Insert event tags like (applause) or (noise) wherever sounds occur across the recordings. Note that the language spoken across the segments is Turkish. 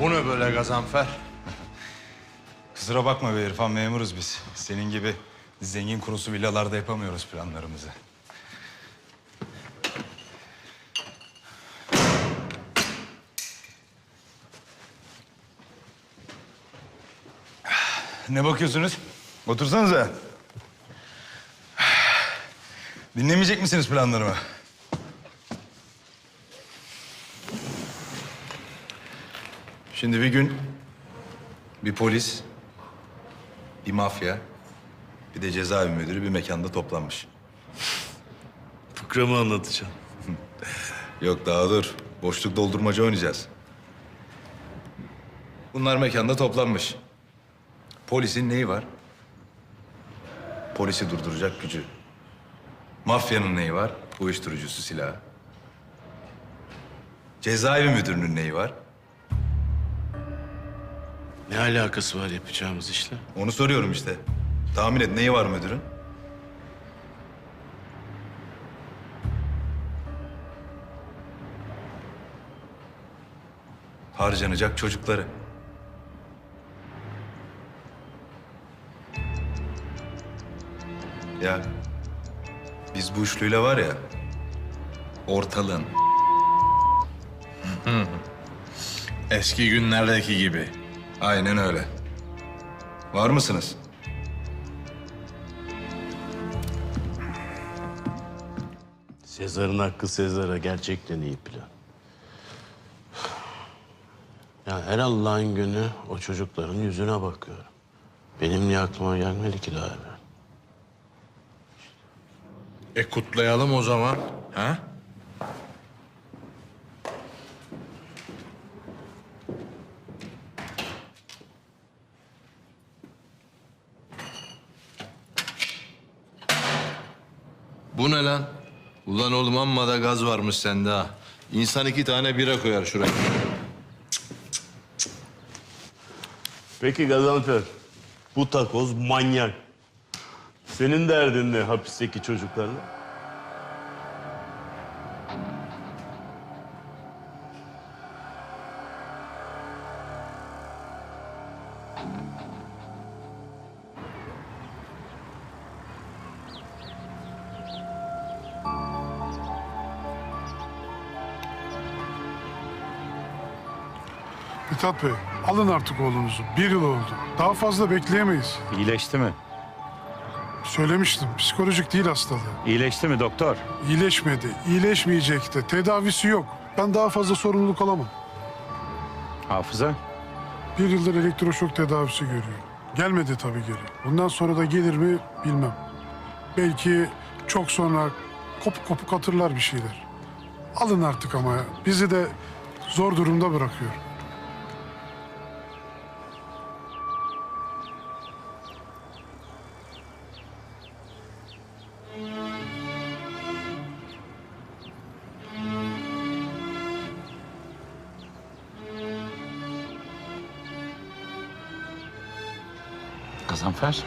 Bu ne böyle Gazanfer? Kusura bakma be İrfan memuruz biz. Senin gibi zengin kurusu villalarda yapamıyoruz planlarımızı. Ne bakıyorsunuz? Otursanıza. Dinlemeyecek misiniz planlarımı? Şimdi bir gün bir polis, bir mafya, bir de cezaevi müdürü bir mekanda toplanmış. Fıkramı anlatacağım. (laughs) Yok daha dur. Boşluk doldurmaca oynayacağız. Bunlar mekanda toplanmış. Polisin neyi var? Polisi durduracak gücü. Mafyanın neyi var? Uyuşturucusu silahı. Cezaevi müdürünün neyi var? Ne alakası var yapacağımız işle? Onu soruyorum işte. Tahmin et neyi var müdürün? Harcanacak çocukları. Ya biz bu üçlüyle var ya ortalığın Eski günlerdeki gibi. Aynen öyle. Var mısınız? Sezar'ın hakkı Sezar'a gerçekten iyi plan. Ya her Allah'ın günü o çocukların yüzüne bakıyorum. Benim niye aklıma gelmedi ki daha evvel? E kutlayalım o zaman. Ha? Bu ne lan? Ulan oğlum amma da gaz varmış sende ha. İnsan iki tane bira koyar şuraya. Peki Gazanfer, bu takoz manyak. Senin derdin ne hapisteki çocuklarla? Mithat Bey, alın artık oğlunuzu. Bir yıl oldu. Daha fazla bekleyemeyiz. İyileşti mi? Söylemiştim, psikolojik değil hastalığı. İyileşti mi doktor? İyileşmedi, iyileşmeyecek de. Tedavisi yok. Ben daha fazla sorumluluk alamam. Hafıza? Bir yıldır elektroşok tedavisi görüyor. Gelmedi tabii geri. Bundan sonra da gelir mi bilmem. Belki çok sonra kopuk kopuk hatırlar bir şeyler. Alın artık ama ya. Bizi de zor durumda bırakıyor. Gazanfer.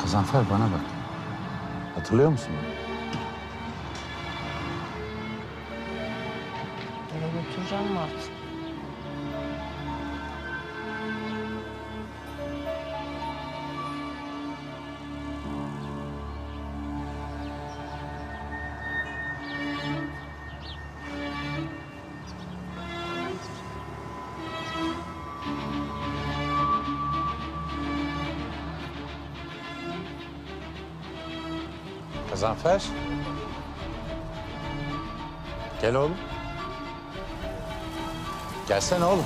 Gazanfer bana bak. Hatırlıyor musun beni? Eve götüreceğim mi artık? Gazanfer. Gel oğlum. Gelsene oğlum.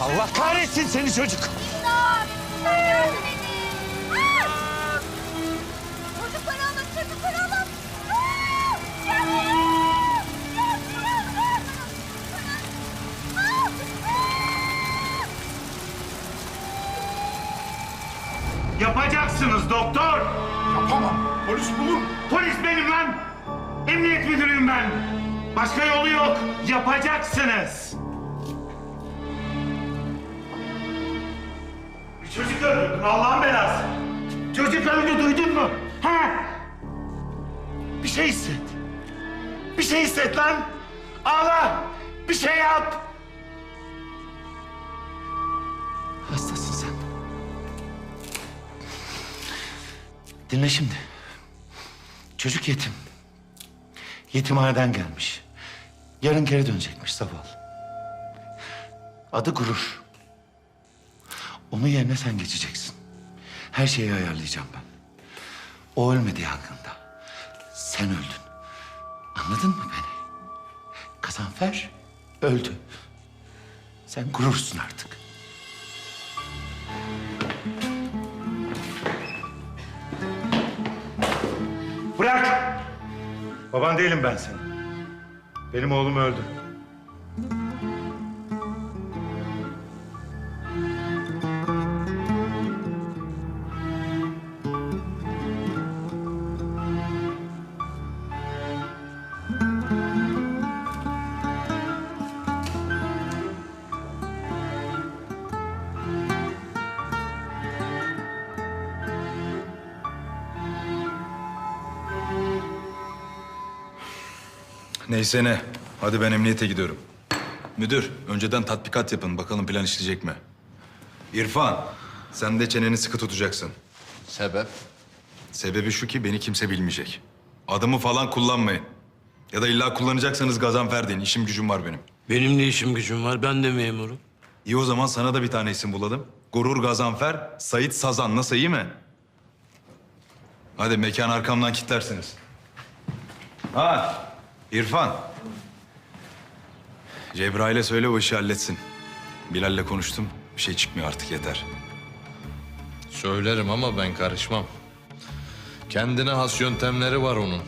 Allah kahretsin seni çocuk. Yapacaksınız doktor. Yapamam. Polis bulur. Polis benim lan. Emniyet müdürüyüm ben. Başka yolu yok. Yapacaksınız. Bir çocuk öldürdün Allah'ın belası. Çocuk öldü duydun mu? Ha? Bir şey hisset. Bir şey hisset lan. Ağla. Bir şey yap. Dinle şimdi. Çocuk yetim. Yetimhaneden gelmiş. Yarın geri dönecekmiş zavallı. Adı Gurur. Onun yerine sen geçeceksin. Her şeyi ayarlayacağım ben. O ölmedi yangında. Sen öldün. Anladın mı beni? Gazanfer öldü. Sen gurursun artık. Baban değilim ben senin. Benim oğlum öldü. Neyse ne. Hadi ben emniyete gidiyorum. Müdür, önceden tatbikat yapın. Bakalım plan işleyecek mi? İrfan, sen de çeneni sıkı tutacaksın. Sebep? Sebebi şu ki beni kimse bilmeyecek. Adımı falan kullanmayın. Ya da illa kullanacaksanız Gazanfer deyin. İşim gücüm var benim. Benim de işim gücüm var. Ben de memurum. İyi o zaman sana da bir tane isim bulalım. Gurur Gazanfer, Sait Sazan. Nasıl iyi mi? Hadi mekan arkamdan kilitlersiniz. Ha, İrfan. Cebrail'e söyle o işi halletsin. Bilal'le konuştum. Bir şey çıkmıyor artık yeter. Söylerim ama ben karışmam. Kendine has yöntemleri var onun.